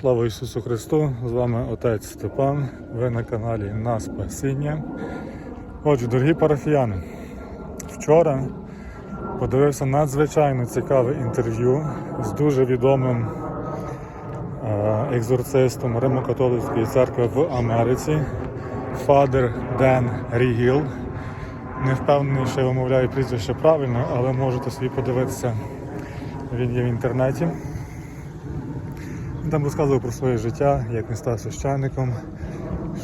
Слава Ісусу Христу! З вами отець Степан. Ви на каналі На Спасіння. Отже, дорогі парафіяни, вчора подивився надзвичайно цікаве інтерв'ю з дуже відомим е, екзорцистом Римо-католицької церкви в Америці, Фадер Ден Рігіл. Не впевнений, що я вимовляю прізвище правильно, але можете собі подивитися. Він є в інтернеті. Він там розказував про своє життя, як він став священником,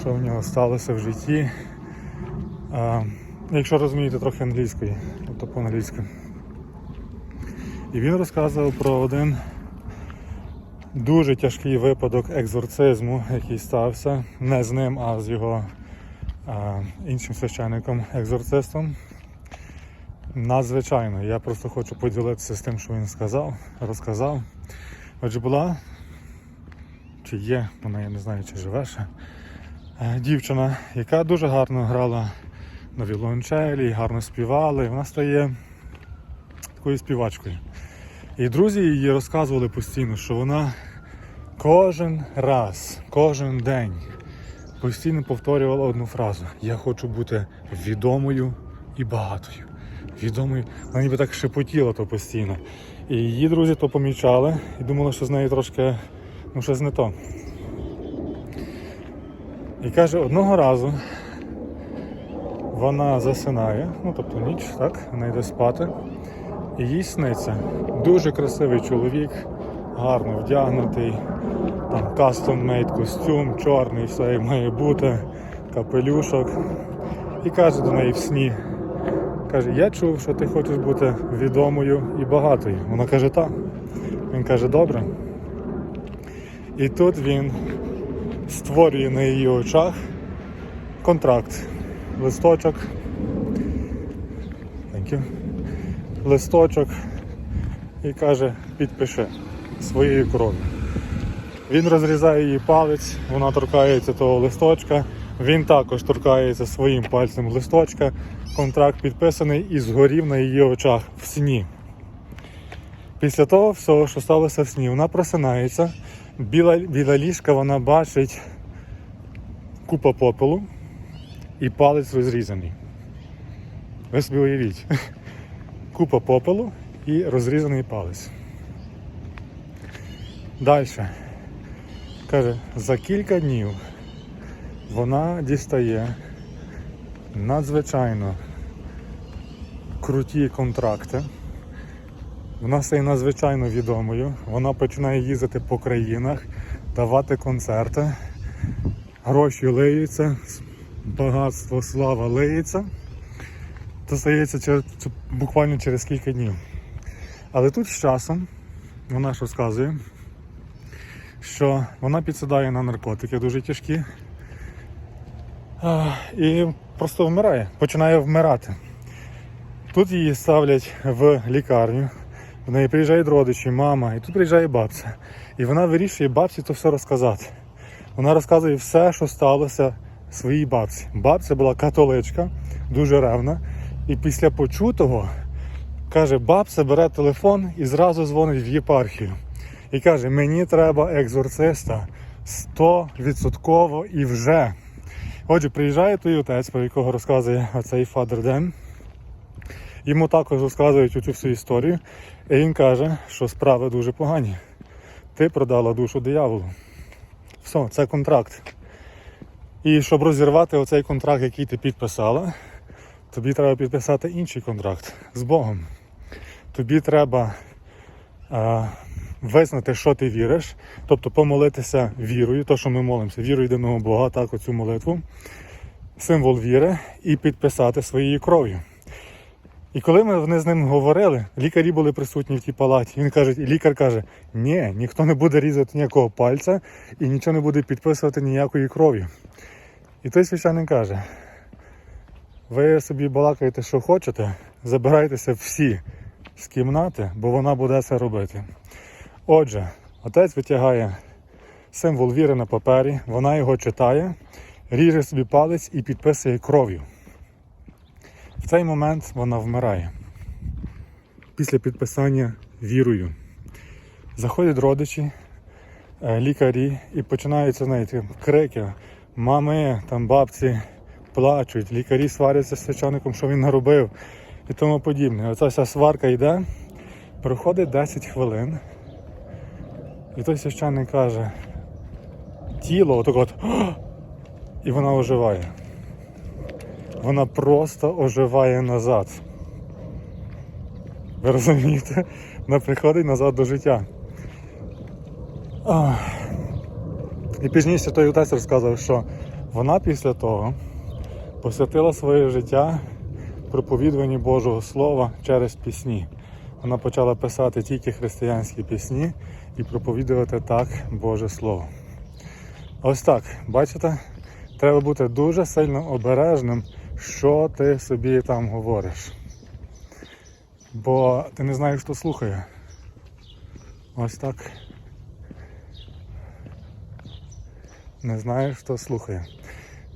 що в нього сталося в житті. А, якщо розумієте трохи англійської, тобто по-англійськи. І він розказував про один дуже тяжкий випадок екзорцизму, який стався не з ним, а з його а, іншим священником, екзорцистом. Надзвичайно. Я просто хочу поділитися з тим, що він сказав, розказав. Отже, була чи є, вона я не знаю, чи живе ще. е, Дівчина, яка дуже гарно грала на віолончелі, гарно співала, і вона стає такою співачкою. І друзі її розказували постійно, що вона кожен раз, кожен день постійно повторювала одну фразу: Я хочу бути відомою і багатою. Відомою, вона ніби так шепотіла то постійно. І її друзі то помічали і думали, що з нею трошки ну щось не то. І каже, одного разу вона засинає, ну тобто ніч, так, вона йде спати, і їй сниться дуже красивий чоловік, гарно вдягнутий, там кастом мейд костюм, чорний, все має бути, капелюшок. І каже до неї в сні. Каже, я чув, що ти хочеш бути відомою і багатою. Вона каже, так. Він каже, добре. І тут він створює на її очах контракт. Листочок. Thank you. Листочок і каже, підпиши своєю кров'ю. Він розрізає її палець, вона торкається того листочка, він також торкається своїм пальцем листочка. Контракт підписаний і згорів на її очах в сні. Після того всього, що сталося в сні, вона просинається, біла, біля ліжка вона бачить купа попелу і палець розрізаний. Ви собі уявіть. Купа попелу і розрізаний палець. Далі. Каже, за кілька днів вона дістає надзвичайно круті контракти. Вона стає надзвичайно відомою. Вона починає їздити по країнах, давати концерти, гроші лиються, багатство, слава лиється. Це стається буквально через кілька днів. Але тут з часом вона ж розказує, що вона підсідає на наркотики дуже тяжкі і просто вмирає, починає вмирати. Тут її ставлять в лікарню, в неї приїжджають родичі, мама, і тут приїжджає бабця. І вона вирішує бабці то все розказати. Вона розказує все, що сталося своїй бабці. Бабця була католичка, дуже ревна. І після почутого каже, бабця бере телефон і зразу дзвонить в єпархію. І каже, мені треба екзорциста 100% і вже. Отже, приїжджає той отець, про якого розказує оцей Фадер Ден. Йому також розказують цю всю історію. І він каже, що справи дуже погані. Ти продала душу дияволу. Все, це контракт. І щоб розірвати оцей контракт, який ти підписала, тобі треба підписати інший контракт з Богом. Тобі треба а, визнати, що ти віриш, тобто помолитися вірою, то, що ми молимося, вірою єдиного Бога, так, оцю молитву, символ віри, і підписати своєю кров'ю. І коли ми вони з ним говорили, лікарі були присутні в тій палаті. Він каже, і лікар каже: ні, ніхто не буде різати ніякого пальця і нічого не буде підписувати ніякої кров'ю. І той священник каже: ви собі балакаєте, що хочете, забирайтеся всі з кімнати, бо вона буде це робити. Отже, отець витягає символ віри на папері, вона його читає, ріже собі палець і підписує кров'ю. В цей момент вона вмирає після підписання вірою. Заходять родичі, е, лікарі, і починаються знаєте, крики. Мами, там бабці плачуть, лікарі сваряться з священником, що він наробив і тому подібне. Оця вся сварка йде, проходить 10 хвилин. І той священник каже, тіло отак от, і вона оживає. Вона просто оживає назад. Ви розумієте? Вона приходить назад до життя. І пізніше той отець розказав, що вона після того посвятила своє життя проповідуванні Божого Слова через пісні. Вона почала писати тільки християнські пісні і проповідувати так Боже Слово. Ось так, бачите? Треба бути дуже сильно обережним, що ти собі там говориш. Бо ти не знаєш, хто слухає. Ось так. Не знаєш, хто слухає.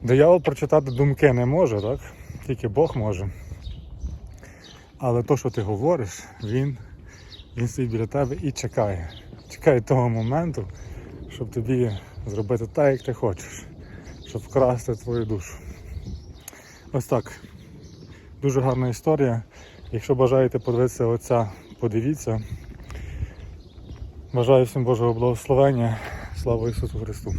Диявол прочитати думки не може, так? Тільки Бог може. Але то, що ти говориш, він, він стоїть біля тебе і чекає. Чекає того моменту, щоб тобі зробити так, як ти хочеш, щоб вкрасти твою душу. Ось так. Дуже гарна історія. Якщо бажаєте подивитися оця, подивіться. Бажаю всім Божого благословення. Слава Ісусу Христу!